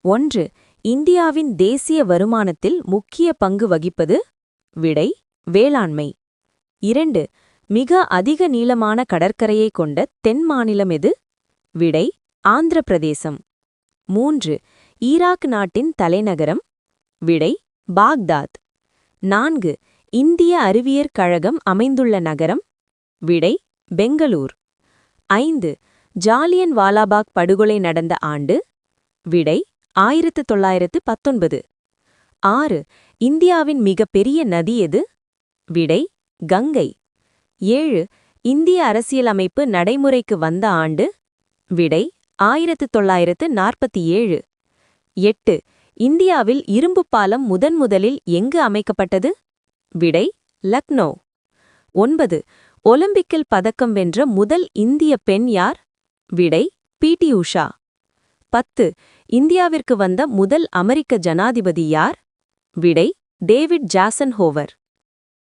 ஒன்று இந்தியாவின் தேசிய வருமானத்தில் முக்கிய பங்கு வகிப்பது? விடை வேளாண்மை. இரண்டு மிக அதிக நீளமான கடற்கரையை கொண்ட தென் மாநிலம் எது? விடை ஆந்திர பிரதேசம் மூன்று ஈராக் நாட்டின் தலைநகரம்? விடை பாக்தாத். நான்கு இந்திய அறிவியற் கழகம் அமைந்துள்ள நகரம்? விடை பெங்களூர். ஐந்து ஜாலியன் வாலாபாக் படுகொலை நடந்த ஆண்டு? விடை ஆயிரத்து தொள்ளாயிரத்து பத்தொன்பது. ஆறு. இந்தியாவின் மிகப்பெரிய நதி எது? விடை கங்கை. ஏழு. இந்திய அரசியலமைப்பு நடைமுறைக்கு வந்த ஆண்டு? விடை ஆயிரத்து தொள்ளாயிரத்து நாற்பத்தி ஏழு. எட்டு. இந்தியாவில் இரும்புப் பாலம் முதன்முதலில் எங்கு அமைக்கப்பட்டது? விடை லக்னோ. ஒன்பது. ஒலிம்பிக்கில் பதக்கம் வென்ற முதல் இந்திய பெண் யார்? விடை பிடி உஷா. பத்து. இந்தியாவிற்கு வந்த முதல் அமெரிக்க ஜனாதிபதி யார்? விடை டேவிட் ஜாசன் ஹோவர்